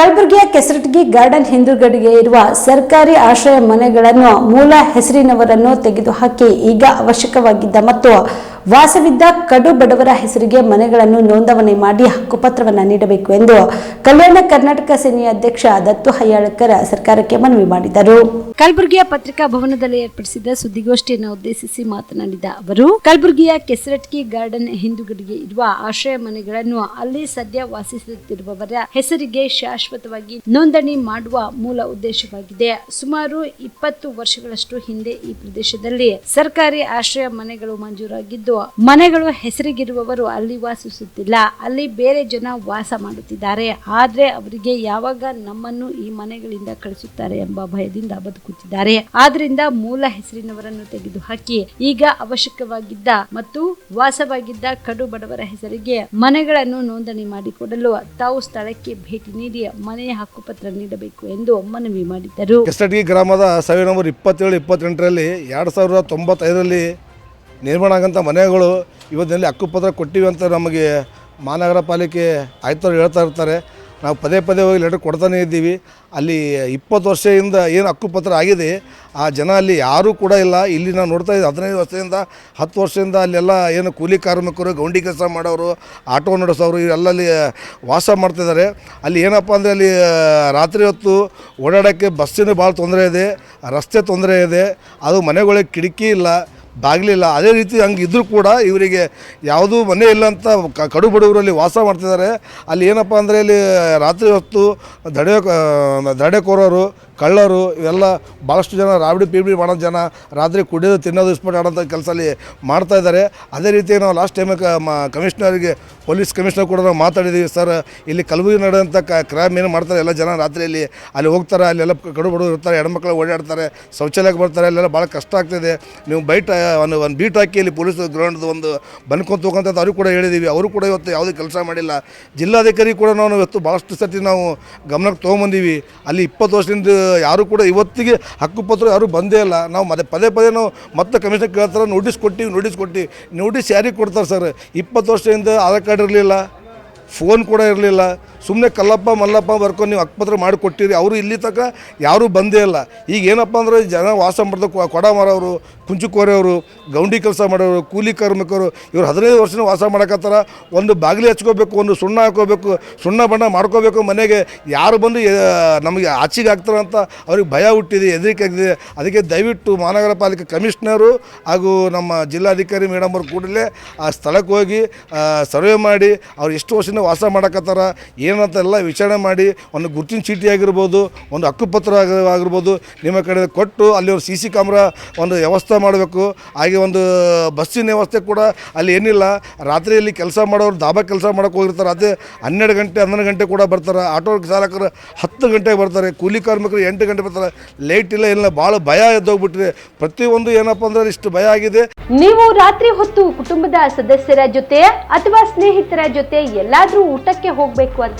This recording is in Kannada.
ಕಲಬುರಗಿಯ ಕೆಸರಟಗಿ ಗಾರ್ಡನ್ ಹಿಂದುಗಡೆಗೆ ಇರುವ ಸರ್ಕಾರಿ ಆಶ್ರಯ ಮನೆಗಳನ್ನು ಮೂಲ ಹೆಸರಿನವರನ್ನು ತೆಗೆದುಹಾಕಿ ಈಗ ಅವಶ್ಯಕವಾಗಿದ್ದ ಮತ್ತು ವಾಸವಿದ್ದ ಕಡು ಬಡವರ ಹೆಸರಿಗೆ ಮನೆಗಳನ್ನು ನೋಂದಣಿ ಮಾಡಿ ಹಕ್ಕುಪತ್ರವನ್ನು ನೀಡಬೇಕು ಎಂದು ಕಲ್ಯಾಣ ಕರ್ನಾಟಕ ಸೇನೆಯ ಅಧ್ಯಕ್ಷ ದತ್ತು ಹಯ್ಯಾಳಕರ್ ಸರ್ಕಾರಕ್ಕೆ ಮನವಿ ಮಾಡಿದರು. ಕಲಬುರಗಿಯ ಪತ್ರಿಕಾ ಭವನದಲ್ಲಿ ಏರ್ಪಡಿಸಿದ ಸುದ್ದಿಗೋಷ್ಠಿಯನ್ನು ಉದ್ದೇಶಿಸಿ ಮಾತನಾಡಿದ ಅವರು, ಕಲಬುರಗಿಯ ಕೆಸರಟ್ಕಿ ಗಾರ್ಡನ್ ಹಿಂದುಗಡೆಗೆ ಇರುವ ಆಶ್ರಯ ಮನೆಗಳನ್ನು ಅಲ್ಲಿ ಸದ್ಯ ವಾಸಿಸುತ್ತಿರುವವರ ಹೆಸರಿಗೆ ಶಾಶ್ವತವಾಗಿ ನೋಂದಣಿ ಮಾಡುವ ಮೂಲ ಉದ್ದೇಶವಾಗಿದೆ. ಸುಮಾರು ಇಪ್ಪತ್ತು ವರ್ಷಗಳಷ್ಟು ಹಿಂದೆ ಈ ಪ್ರದೇಶದಲ್ಲಿ ಸರ್ಕಾರಿ ಆಶ್ರಯ ಮನೆಗಳು ಮಂಜೂರಾಗಿದ್ದು ಮನೆಗಳು ಹೆಸರಿಗಿರುವವರು ಅಲ್ಲಿ ವಾಸಿಸುತ್ತಿಲ್ಲ, ಅಲ್ಲಿ ಬೇರೆ ಜನ ವಾಸ ಮಾಡುತ್ತಿದ್ದಾರೆ. ಆದ್ರೆ ಅವರಿಗೆ ಯಾವಾಗ ನಮ್ಮನ್ನು ಈ ಮನೆಗಳಿಂದ ಕಳಿಸುತ್ತಾರೆ ಎಂಬ ಭಯದಿಂದ ಬದುಕುತ್ತಿದ್ದಾರೆ. ಆದ್ರಿಂದ ಮೂಲ ಹೆಸರಿನವರನ್ನು ತೆಗೆದು ಹಾಕಿ ಈಗ ಅವಶ್ಯಕವಾಗಿದ್ದ ಮತ್ತು ವಾಸವಾಗಿದ್ದ ಕಡು ಬಡವರ ಹೆಸರಿಗೆ ಮನೆಗಳನ್ನು ನೋಂದಣಿ ಮಾಡಿಕೊಡಲು ತಾವು ಸ್ಥಳಕ್ಕೆ ಭೇಟಿ ನೀಡಿ ಮನೆಯ ಹಕ್ಕುಪತ್ರ ನೀಡಬೇಕು ಎಂದು ಮನವಿ ಮಾಡಿದ್ದರು. ಗ್ರಾಮದ ಸರ್ವೆ ನಂಬರ್ ಇಪ್ಪತ್ತೇಳು, ಇಪ್ಪತ್ತೆಂಟರಲ್ಲಿ ಎರಡ್ ಸಾವಿರದ ತೊಂಬತ್ತೈದರಲ್ಲಿ ನಿರ್ಮಾಣ ಆಗಂಥ ಮನೆಗಳು ಇವತ್ತಿನಲ್ಲಿ ಹಕ್ಕುಪತ್ರ ಕೊಟ್ಟಿವಿ ಅಂತ ನಮಗೆ ಮಹಾನಗರ ಪಾಲಿಕೆ ಆಯುಕ್ತರು ಹೇಳ್ತಾ ಇರ್ತಾರೆ. ನಾವು ಪದೇ ಪದೇ ಹೋಗಿ ಲೆಟರ್ ಕೊಡ್ತಾನೆ ಇದ್ದೀವಿ. ಅಲ್ಲಿ ಇಪ್ಪತ್ತು ವರ್ಷದಿಂದ ಏನು ಹಕ್ಕುಪತ್ರ ಆಗಿದೆ, ಆ ಜನ ಅಲ್ಲಿ ಯಾರೂ ಕೂಡ ಇಲ್ಲ. ಇಲ್ಲಿ ನಾವು ನೋಡ್ತಾ ಇದ್ದೀವಿ ಹದಿನೈದು ವರ್ಷದಿಂದ, ಹತ್ತು ವರ್ಷದಿಂದ ಅಲ್ಲೆಲ್ಲ ಏನು ಕೂಲಿ ಕಾರ್ಮಿಕರು, ಗೌಂಡಿ ಕೆಲಸ ಮಾಡೋರು, ಆಟೋ ನಡೆಸೋರು ಇವೆಲ್ಲ ಅಲ್ಲಿ ವಾಸ ಮಾಡ್ತಿದ್ದಾರೆ ಅಲ್ಲಿ ಏನಪ್ಪ ಅಂದರೆ ಅಲ್ಲಿ ರಾತ್ರಿ ಹೊತ್ತು ಓಡಾಡೋಕ್ಕೆ ಬಸ್ಸಿನ ಭಾಳ ತೊಂದರೆ ಇದೆ, ರಸ್ತೆ ತೊಂದರೆ ಇದೆ. ಅದು ಮನೆಗಳಿಗೆ ಕಿಟಕಿ ಇಲ್ಲ. ಬಾಗಿಲಿಲ್ಲ. ಅದೇ ರೀತಿ ಹಂಗೆ ಇದ್ದರೂ ಕೂಡ ಇವರಿಗೆ ಯಾವುದೂ ಮನೆ ಇಲ್ಲ ಅಂತ ಕಡು ಬಡವರಲ್ಲಿ ವಾಸ ಮಾಡ್ತಿದ್ದಾರೆ. ಅಲ್ಲಿ ಏನಪ್ಪ ಅಂದರೆ ಇಲ್ಲಿ ರಾತ್ರಿ ಹೊತ್ತು ದಡೆ ದಡೆಕೋರೋರು ಕಳ್ಳರು, ಇವೆಲ್ಲ ಭಾಳಷ್ಟು ಜನ ರಾಬಡಿ ಪೀಬಡಿ ಮಾಡೋ ಜನ ರಾತ್ರಿ ಕುಡಿಯೋದು ತಿನ್ನೋದು ಇಸ್ಪಟ್ ಆಡೋಂಥ ಕೆಲಸ ಅಲ್ಲಿ ಮಾಡ್ತಾ ಇದ್ದಾರೆ. ಅದೇ ರೀತಿ ನಾವು ಲಾಸ್ಟ್ ಟೈಮ್ ಕಮಿಷ್ನರಿಗೆ ಪೊಲೀಸ್ ಕಮಿಷನರ್ ಕೂಡ ನಾವು ಮಾತಾಡಿದ್ದೀವಿ, ಸರ್, ಇಲ್ಲಿ ಕಲಬುರಗಿ ನಡೆದಂಥ ಕ್ರೈಮ್ ಏನು ಮಾಡ್ತಾರೆ? ಎಲ್ಲ ಜನ ರಾತ್ರಿಯಲ್ಲಿ ಅಲ್ಲಿ ಹೋಗ್ತಾರೆ, ಅಲ್ಲೆಲ್ಲ ಕಡು ಬಡವರು ಇರ್ತಾರೆ, ಹೆಣ್ಮಕ್ಳು ಓಡಾಡ್ತಾರೆ, ಶೌಚಾಲಯಕ್ಕೆ ಬರ್ತಾರೆ, ಅಲ್ಲೆಲ್ಲ ಭಾಳ ಕಷ್ಟ ಆಗ್ತಿದೆ. ನೀವು ಬೈಟ್ ಒಂದು ಒಂದು ಬೀಟ್ ಹಾಕಿ ಇಲ್ಲಿ ಪೊಲೀಸ್ ಗ್ರೌಂಡ್ದು ಒಂದು ಬಂದ್ಕೊಂತ ಹೋಗಂತ ಅವ್ರಿಗೆ ಕೂಡ ಹೇಳಿದ್ದೀವಿ. ಅವರು ಕೂಡ ಇವತ್ತು ಯಾವುದೇ ಕೆಲಸ ಮಾಡಿಲ್ಲ. ಜಿಲ್ಲಾಧಿಕಾರಿ ಕೂಡ ನಾವು ಇವತ್ತು ಭಾಳಷ್ಟು ಸರ್ತಿ ನಾವು ಗಮನಕ್ಕೆ ತೊಗೊಂಬಂದೀವಿ. ಅಲ್ಲಿ ಇಪ್ಪತ್ತು ವರ್ಷದಿಂದ ಯಾರು ಕೂಡ ಇವತ್ತಿಗೆ ಹಕ್ಕುಪತ್ರ ಯಾರು ಬಂದೇ ಇಲ್ಲ. ನಾವು ಮತ್ತೆ ಪದೇ ಪದೇ ನಾವು ಮತ್ತೆ ಕಮಿಷನ್ ಕೇಳ್ತಾರೆ ನೋಟಿಸ್ ಕೊಟ್ಟಿವಿ ನೋಟಿಸ್ ಕೊಟ್ಟಿ. ನೋಟಿಸ್ ಯಾರಿಗೆ ಕೊಡ್ತಾರೆ, ಸರ್? ಇಪ್ಪತ್ತು ವರ್ಷದಿಂದ ಆಧಾರ್ ಕಾರ್ಡ್ ಇರಲಿಲ್ಲ, ಫೋನ್ ಕೂಡ ಇರಲಿಲ್ಲ. ಸುಮ್ಮನೆ ಕಲ್ಲಪ್ಪ ಮಲ್ಲಪ್ಪ ಬರ್ಕೊಂಡು ನೀವು ಅಕ್ಪತ್ರ ಮಾಡಿಕೊಟ್ಟಿರಿ, ಅವರು ಇಲ್ಲಿ ತನಕ ಯಾರೂ ಬಂದೇ ಇಲ್ಲ. ಈಗ ಏನಪ್ಪ ಅಂದ್ರೆ ಜನ ವಾಸ ಮಾಡಿದ ಕೊಡ ಮಾರೋರು ಕುಂಚುಕೋರೆಯವರು, ಗೌಂಡಿ ಕೆಲಸ ಮಾಡೋರು, ಕೂಲಿ ಕಾರ್ಮಿಕರು, ಇವರು ಹದಿನೈದು ವರ್ಷನ ವಾಸ ಮಾಡಕತ್ತಾರ. ಒಂದು ಬಾಗಿಲು ಹಚ್ಕೋಬೇಕು ಒಂದು ಸುಣ್ಣ ಹಾಕೋಬೇಕು, ಸುಣ್ಣ ಬಣ್ಣ ಮಾಡ್ಕೋಬೇಕು ಮನೆಗೆ. ಯಾರು ಬಂದು ನಮಗೆ ಆಚೆಗೆ ಅಂತ ಅವ್ರಿಗೆ ಭಯ ಹುಟ್ಟಿದೆ, ಹೆದರಿಕೆ ಆಗಿದೆ. ಅದಕ್ಕೆ ದಯವಿಟ್ಟು ಮಹಾನಗರ ಪಾಲಿಕೆ ಕಮಿಷನರು ಹಾಗೂ ನಮ್ಮ ಜಿಲ್ಲಾಧಿಕಾರಿ ಮೇಡಮ್ ಅವರು ಕೂಡಲೇ ಆ ಸ್ಥಳಕ್ಕೆ ಹೋಗಿ ಸರ್ವೆ ಮಾಡಿ, ಅವ್ರು ಎಷ್ಟು ವರ್ಷದಿಂದ ವಾಸ ಮಾಡಕತ್ತಾರ ಏನಂತ ಎಲ್ಲ ವಿಚಾರಣೆ ಮಾಡಿ ಒಂದು ಗುರುತಿನ ಚೀಟಿ ಆಗಿರ್ಬೋದು, ಒಂದು ಹಕ್ಕುಪತ್ರ ಆಗಿ- ಆಗಿರ್ಬೋದು, ನಿಮ್ಮ ಕಡೆ ಕೊಟ್ಟು ಅಲ್ಲಿ ಒಂದು ಸಿ ಸಿ ಕ್ಯಾಮ್ರಾ ಒಂದು ವ್ಯವಸ್ಥೆ ಮಾಡಬೇಕು. ಹಾಗೆ ಒಂದು ಬಸ್ಸಿನ ವ್ಯವಸ್ಥೆ ಕೂಡ ಅಲ್ಲಿ ಏನಿಲ್ಲ. ರಾತ್ರಿಯಲ್ಲಿ ಕೆಲಸ ಮಾಡೋರು ದಾಬಾ ಕೆಲಸ ಮಾಡೋಕೆ ಹೋಗಿರ್ತಾರೆ. ಅದೇ ಹನ್ನೆರಡು ಗಂಟೆ, ಹನ್ನೊಂದು ಗಂಟೆ ಕೂಡ ಬರ್ತಾರೆ. ಆಟೋ ಚಾಲಕರು ಹತ್ತು ಗಂಟೆಗೆ ಬರ್ತಾರೆ. ಕೂಲಿ ಕಾರ್ಮಿಕರು ಎಂಟು ಗಂಟೆ ಬರ್ತಾರೆ. ಲೈಟ್ ಇಲ್ಲ ಇಲ್ಲ, ಭಾಳ ಭಯ ಎದ್ದೋಗ್ಬಿಟ್ಟಿದೆ. ಪ್ರತಿಯೊಂದು ಏನಪ್ಪ ಅಂದ್ರೆ ಇಷ್ಟು ಭಯ ಆಗಿದೆ. ನೀವು ರಾತ್ರಿ ಹೊತ್ತು ಕುಟುಂಬದ ಸದಸ್ಯರ ಜೊತೆ ಅಥವಾ ಸ್ನೇಹಿತರ ಜೊತೆ ಎಲ್ಲಾದರೂ ಊಟಕ್ಕೆ ಹೋಗ್ಬೇಕು ಅಂತ